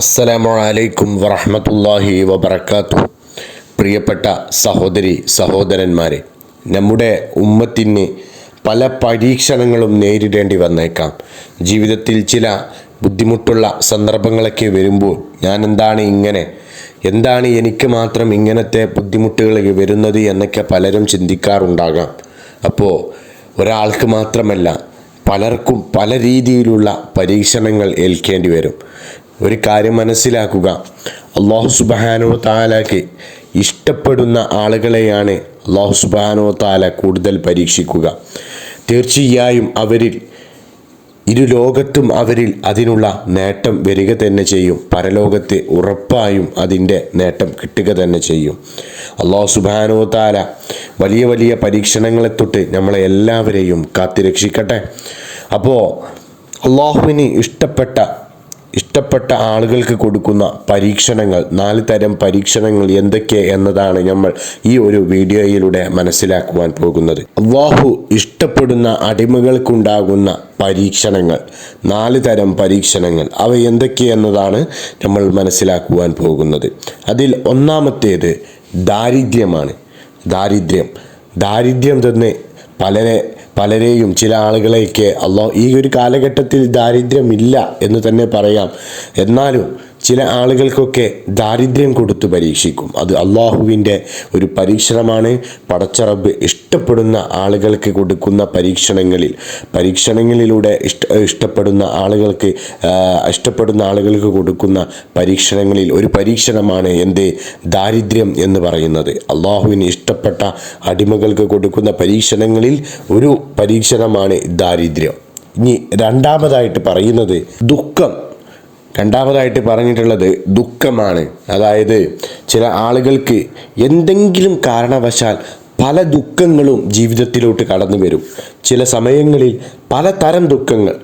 അസ്സലാമു അലൈക്കും വറഹ്മത്തുള്ളാഹി വബറകാത്തു പ്രിയപ്പെട്ട സഹോദരി സഹോദരന്മാരെ നമ്മുടെ ഉമ്മത്തിന് പല പരീക്ഷണങ്ങളും നേരിടേണ്ടി വന്നേക്കാം. ജീവിതത്തിൽ ചില ബുദ്ധിമുട്ടുള്ള സന്ദർഭങ്ങളൊക്കെ വരുമ്പോൾ ഞാൻ എന്താണ് ഇങ്ങനെ എന്താണ് എനിക്ക് മാത്രം ഇങ്ങനത്തെ ബുദ്ധിമുട്ടുകൾ വരുന്നത് എന്നൊക്കെ പലരും ചിന്തിക്കാറുണ്ടാകാം. അപ്പോൾ ഒരാൾക്ക് മാത്രമല്ല പലർക്കും പല രീതിയിലുള്ള പരീക്ഷണങ്ങൾ ഏൽക്കേണ്ടി വരും. ഒരു കാര്യം മനസ്സിലാക്കുക. അള്ളാഹു സുബാനോ താലാക്ക് ഇഷ്ടപ്പെടുന്ന ആളുകളെയാണ് അള്ളാഹു സുബാനോ താല കൂടുതൽ പരീക്ഷിക്കുക. തീർച്ചയായും അവരിൽ ഇരു ലോകത്തും അവരിൽ അതിനുള്ള നേട്ടം വരിക തന്നെ ചെയ്യും. പരലോകത്തെ ഉറപ്പായും അതിന്റെ നേട്ടം കിട്ടുക തന്നെ ചെയ്യും. അള്ളാഹു സുബാനോ താല വലിയ വലിയ പരീക്ഷണങ്ങളെ തൊട്ട് നമ്മളെ എല്ലാവരെയും കാത്തിരക്ഷിക്കട്ടെ. അപ്പോൾ അള്ളാഹുവിന് ഇഷ്ടപ്പെട്ട ഇഷ്ടപ്പെട്ട ആളുകൾക്ക് കൊടുക്കുന്ന പരീക്ഷണങ്ങൾ നാല് തരം പരീക്ഷണങ്ങൾ എന്തൊക്കെ എന്നതാണ് നമ്മൾ ഈ ഒരു വീഡിയോയിലൂടെ മനസ്സിലാക്കുവാൻ പോകുന്നത്. അള്ളാഹു ഇഷ്ടപ്പെടുന്ന അടിമകൾക്കുണ്ടാകുന്ന പരീക്ഷണങ്ങൾ നാല് തരം പരീക്ഷണങ്ങൾ അവ എന്തൊക്കെ എന്നതാണ് നമ്മൾ മനസ്സിലാക്കുവാൻ പോകുന്നത്. അതിൽ ഒന്നാമത്തേത് ദാരിദ്ര്യമാണ്. ദാരിദ്ര്യം. ദാരിദ്ര്യം തന്നെ പലരെ പലരെയും ചില ആളുകളെയൊക്കെ അള്ളാഹു ഈ ഒരു കാലഘട്ടത്തിൽ ദാരിദ്ര്യമില്ല എന്ന് തന്നെ പറയാം. എന്നാലും ചില ആളുകൾക്കൊക്കെ ദാരിദ്ര്യം കൊടുത്ത് പരീക്ഷിക്കും. അത് അള്ളാഹുവിന്റെ ഒരു പരീക്ഷണമാണ്. പടച്ചറബ് ഇഷ്ടപ്പെടുന്ന ആളുകൾക്ക് കൊടുക്കുന്ന പരീക്ഷണങ്ങളിൽ പരീക്ഷണങ്ങളിലൂടെ ഇഷ്ട ഇഷ്ടപ്പെടുന്ന ആളുകൾക്ക് ഇഷ്ടപ്പെടുന്ന ആളുകൾക്ക് കൊടുക്കുന്ന പരീക്ഷണങ്ങളിൽ ഒരു പരീക്ഷണമാണ് എന്ത്? ദാരിദ്ര്യം എന്ന് പറയുന്നത്. അള്ളാഹുവിന് ഇഷ്ടപ്പെട്ട അടിമകൾക്ക് കൊടുക്കുന്ന പരീക്ഷണങ്ങളിൽ ഒരു പരീക്ഷണമാണ് ദാരിദ്ര്യം. ഇനി രണ്ടാമതായിട്ട് പറയുന്നത് ദുഃഖം. രണ്ടാമതായിട്ട് പറഞ്ഞിട്ടുള്ളത് ദുഃഖമാണ്. അതായത് ചില ആളുകൾക്ക് എന്തെങ്കിലും കാരണവശാൽ പല ദുഃഖങ്ങളും ജീവിതത്തിലോട്ട് കടന്നു വരും. ചില സമയങ്ങളിൽ പലതരം ദുഃഖങ്ങൾ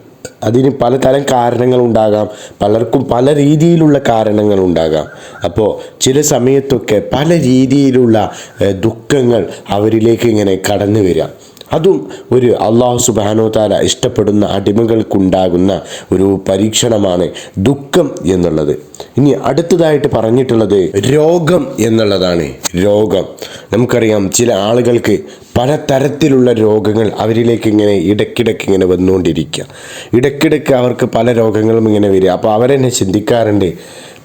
അതിന് പലതരം കാരണങ്ങളുണ്ടാകാം പലർക്കും പല രീതിയിലുള്ള കാരണങ്ങളുണ്ടാകാം അപ്പോൾ ചില സമയത്തൊക്കെ പല രീതിയിലുള്ള ദുഃഖങ്ങൾ അവരിലേക്ക് ഇങ്ങനെ കടന്നു വരാം. അതും ഒരു അള്ളാഹു സുബാനോ താല ഇഷ്ടപ്പെടുന്ന അടിമകൾക്കുണ്ടാകുന്ന ഒരു പരീക്ഷണമാണ് ദുഃഖം എന്നുള്ളത്. ഇനി അടുത്തതായിട്ട് പറഞ്ഞിട്ടുള്ളത് രോഗം എന്നുള്ളതാണ്. രോഗം. നമുക്കറിയാം ചില ആളുകൾക്ക് പലതരത്തിലുള്ള രോഗങ്ങൾ അവരിലേക്ക് ഇങ്ങനെ ഇടയ്ക്കിടയ്ക്ക് ഇങ്ങനെ വന്നുകൊണ്ടിരിക്കുക. ഇടയ്ക്കിടയ്ക്ക് അവർക്ക് പല രോഗങ്ങളും ഇങ്ങനെ വരിക. അപ്പോൾ അവരെന്നെ ചിന്തിക്കാറുണ്ട്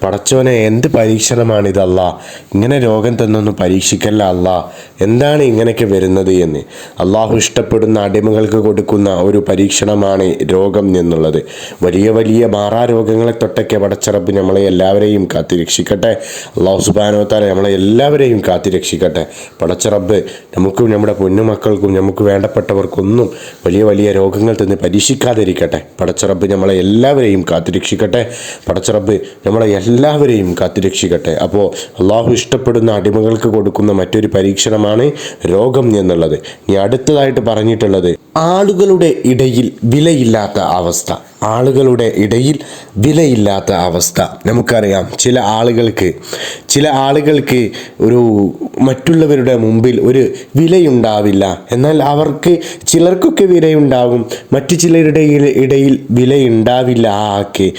പടച്ചോനെ എന്ത് പരീക്ഷണമാണ് ഇതല്ല ഇങ്ങനെ രോഗം തന്നൊന്നും പരീക്ഷിക്കല്ല അല്ല. എന്താണ് ഇങ്ങനെയൊക്കെ വരുന്നത് എന്ന്? അള്ളാഹു ഇഷ്ടപ്പെടുന്ന അടിമകൾക്ക് കൊടുക്കുന്ന ഒരു പരീക്ഷണമാണ് രോഗം എന്നുള്ളത്. വലിയ വലിയ മാറാ രോഗങ്ങളെ തൊട്ടൊക്കെ പടച്ചറപ്പ് നമ്മളെ എല്ലാവരെയും കാത്തിരക്ഷിക്കട്ടെ. അള്ളാഹു സുബാനോത്താരെ നമ്മളെ എല്ലാവരെയും കാത്തിരക്ഷിക്കട്ടെ. പടച്ചറബ് നമുക്കും നമ്മുടെ പൊന്നുമക്കൾക്കും നമുക്ക് വേണ്ടപ്പെട്ടവർക്കൊന്നും വലിയ വലിയ രോഗങ്ങൾ തന്ന് പരീക്ഷിക്കാതിരിക്കട്ടെ. പടച്ചറബ് നമ്മളെ എല്ലാവരെയും കാത്തിരക്ഷിക്കട്ടെ. പടച്ചറബ് നമ്മളെ എല്ലാവരെയും കാത്തിരക്ഷിക്കട്ടെ. അപ്പോൾ അള്ളാഹു ഇഷ്ടപ്പെടുന്ന അടിമകൾക്ക് കൊടുക്കുന്ന മറ്റൊരു പരീക്ഷണമാണ് രോഗം എന്നുള്ളത്. ഇനി അടുത്തതായിട്ട് പറഞ്ഞിട്ടുള്ളത് ആളുകളുടെ ഇടയിൽ വിലയില്ലാത്ത അവസ്ഥ. ആളുകളുടെ ഇടയിൽ വിലയില്ലാത്ത അവസ്ഥ. നമുക്കറിയാം ചില ആളുകൾക്ക് ചില ആളുകൾക്ക് ഒരു മറ്റുള്ളവരുടെ മുമ്പിൽ ഒരു വിലയുണ്ടാവില്ല. എന്നാൽ അവർക്ക് ചിലർക്കൊക്കെ വിലയുണ്ടാകും. മറ്റു ചിലരുടെ ഇടയിൽ- വിലയുണ്ടാവില്ല. ആ ആൾക്ക്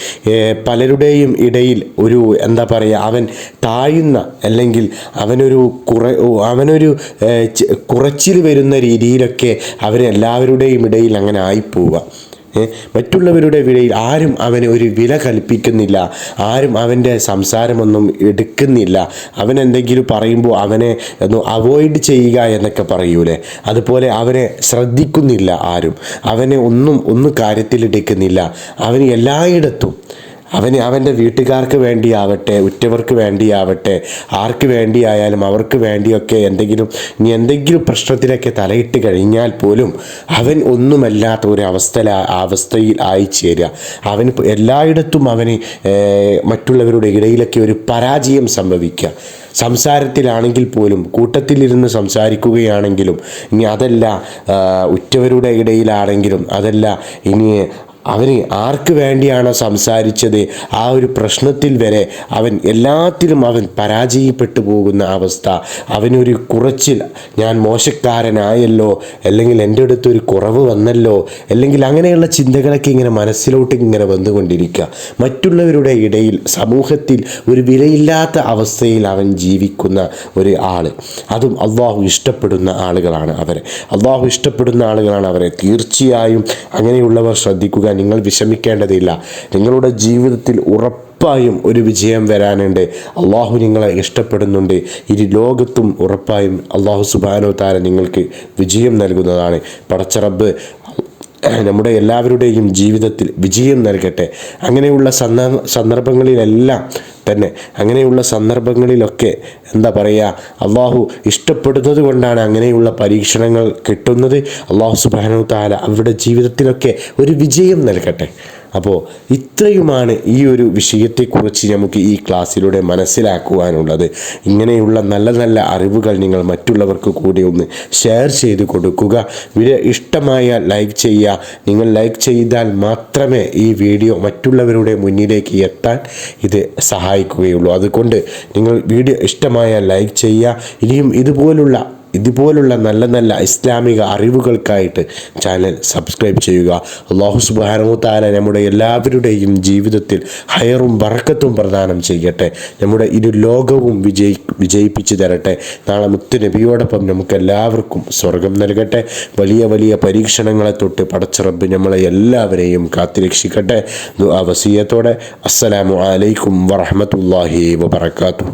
പലരുടെയും ഇടയിൽ ഒരു എന്താ പറയുക അവൻ താഴുന്ന അല്ലെങ്കിൽ അവനൊരു കുറ അവനൊരു കുറച്ചിൽ വരുന്ന രീതിയിലൊക്കെ അവരെല്ലാവരുടെയും ഇടയിൽ അങ്ങനെ ആയിപ്പോവുക. മറ്റുള്ളവരുടെ വിലയിൽ ആരും അവന് ഒരു വില കൽപ്പിക്കുന്നില്ല. ആരും അവന്റെ സംസാരമൊന്നും എടുക്കുന്നില്ല. അവൻ എന്തെങ്കിലും പറയുമ്പോൾ അവനെ ഒന്ന് അവോയ്ഡ് ചെയ്യുക എന്നൊക്കെ പറയൂലേ? അതുപോലെ അവനെ ശ്രദ്ധിക്കുന്നില്ല ആരും. അവനെ ഒന്നും ഒന്നും കാര്യത്തിലെടുക്കുന്നില്ല അവന് എല്ലായിടത്തും അവന് അവന്റെ വീട്ടുകാർക്ക് വേണ്ടിയാവട്ടെ ഉറ്റവർക്ക് വേണ്ടിയാവട്ടെ ആർക്ക് വേണ്ടിയായാലും അവർക്ക് വേണ്ടിയൊക്കെ എന്തെങ്കിലും ഇനി എന്തെങ്കിലും പ്രശ്നത്തിലൊക്കെ തലയിട്ട് കഴിഞ്ഞാൽ പോലും അവൻ ഒന്നുമല്ലാത്ത ഒരു അവസ്ഥ അവസ്ഥയിൽ ആയി അവന് അവൻ എല്ലായിടത്തും അവന് മറ്റുള്ളവരുടെ ഇടയിലൊക്കെ ഒരു പരാജയം സംഭവിക്കുക. സംസാരത്തിലാണെങ്കിൽ പോലും കൂട്ടത്തിലിരുന്ന് സംസാരിക്കുകയാണെങ്കിലും ഇനി അതല്ല ഉറ്റവരുടെ ഇടയിലാണെങ്കിലും അതല്ല ഇനി അവന് ആർക്ക് വേണ്ടിയാണോ സംസാരിച്ചത് ആ ഒരു പ്രശ്നത്തിൽ വരെ അവൻ എല്ലാത്തിലും അവൻ പരാജയപ്പെട്ടു പോകുന്ന അവസ്ഥ. അവനൊരു കുറച്ചിൽ ഞാൻ മോശക്കാരനായല്ലോ അല്ലെങ്കിൽ എന്റെ അടുത്ത് ഒരു കുറവ് വന്നല്ലോ അല്ലെങ്കിൽ അങ്ങനെയുള്ള ചിന്തകളൊക്കെ ഇങ്ങനെ മനസ്സിലോട്ട് ഇങ്ങനെ വന്നുകൊണ്ടിരിക്കുക. മറ്റുള്ളവരുടെ ഇടയിൽ സമൂഹത്തിൽ ഒരു വിലയില്ലാത്ത അവസ്ഥയിൽ അവൻ ജീവിക്കുന്ന ഒരു ആൾ അതും അള്ളാഹു ഇഷ്ടപ്പെടുന്ന ആളുകളാണ് അവരെ. അള്ളാഹു ഇഷ്ടപ്പെടുന്ന ആളുകളാണ് അവരെ. തീർച്ചയായും അങ്ങനെയുള്ളവർ ശ്രദ്ധിക്കുക. നിങ്ങൾ വിഷമിക്കേണ്ടതില്ല. നിങ്ങളുടെ ജീവിതത്തിൽ ഉറപ്പ് ഉറപ്പായും ഒരു വിജയം വരാനുണ്ട്. അള്ളാഹു നിങ്ങളെ ഇഷ്ടപ്പെടുന്നുണ്ട്. ഇരു ലോകത്തും ഉറപ്പായും അള്ളാഹു സുബാനോ താര നിങ്ങൾക്ക് വിജയം നൽകുന്നതാണ്. പടച്ചറബ് നമ്മുടെ എല്ലാവരുടെയും ജീവിതത്തിൽ വിജയം നൽകട്ടെ. അങ്ങനെയുള്ള സന്ദർഭ സന്ദർഭങ്ങളിലെല്ലാം തന്നെ അങ്ങനെയുള്ള സന്ദർഭങ്ങളിലൊക്കെ എന്താ പറയുക അള്ളാഹു ഇഷ്ടപ്പെടുന്നത് കൊണ്ടാണ് അങ്ങനെയുള്ള പരീക്ഷണങ്ങൾ കിട്ടുന്നത്. അള്ളാഹു സുബാനു താല അവരുടെ ജീവിതത്തിലൊക്കെ ഒരു വിജയം നൽകട്ടെ. അപ്പോൾ ഇത്രയുമാണ് ഈ ഒരു വിഷയത്തെക്കുറിച്ച് നമുക്ക് ഈ ക്ലാസ്സിലൂടെ മനസ്സിലാക്കുവാനുള്ളത്. ഇങ്ങനെയുള്ള നല്ല നല്ല അറിവുകൾ നിങ്ങൾ മറ്റുള്ളവർക്ക് കൂടി ഒന്ന് ഷെയർ ചെയ്ത് കൊടുക്കുക. വീഡിയോ ഇഷ്ടമായ ലൈക്ക് ചെയ്യുക. നിങ്ങൾ ലൈക്ക് ചെയ്താൽ മാത്രമേ ഈ വീഡിയോ മറ്റുള്ളവരുടെ മുന്നിലേക്ക് എത്താൻ ഇത് സഹായിക്കുകയുള്ളൂ. അതുകൊണ്ട് നിങ്ങൾ വീഡിയോ ഇഷ്ടമായ ലൈക്ക് ചെയ്യുക. ഇനിയും ഇതുപോലുള്ള ഇതുപോലുള്ള നല്ല നല്ല ഇസ്ലാമിക അറിവുകൾക്കായിട്ട് ചാനൽ സബ്സ്ക്രൈബ് ചെയ്യുക. അള്ളാഹു സുബാനമുത്താല താല നമ്മുടെ എല്ലാവരുടെയും ജീവിതത്തിൽ ഹയറും വറക്കത്തും പ്രദാനം ചെയ്യട്ടെ. നമ്മുടെ ഇരു ലോകവും വിജയി വിജയിപ്പിച്ചു തരട്ടെ. നാളെ മുത്തു നബിയോടൊപ്പം നമുക്ക് എല്ലാവർക്കും സ്വർഗം നൽകട്ടെ. വലിയ വലിയ പരീക്ഷണങ്ങളെ തൊട്ട് പടച്ചിറബ് നമ്മളെ എല്ലാവരെയും കാത്തിരക്ഷിക്കട്ടെ. ദുആ വസിയത്തോടെ. അസ്സലാമു അലൈക്കും വറഹമത്തല്ലാഹി വബർക്കാത്തു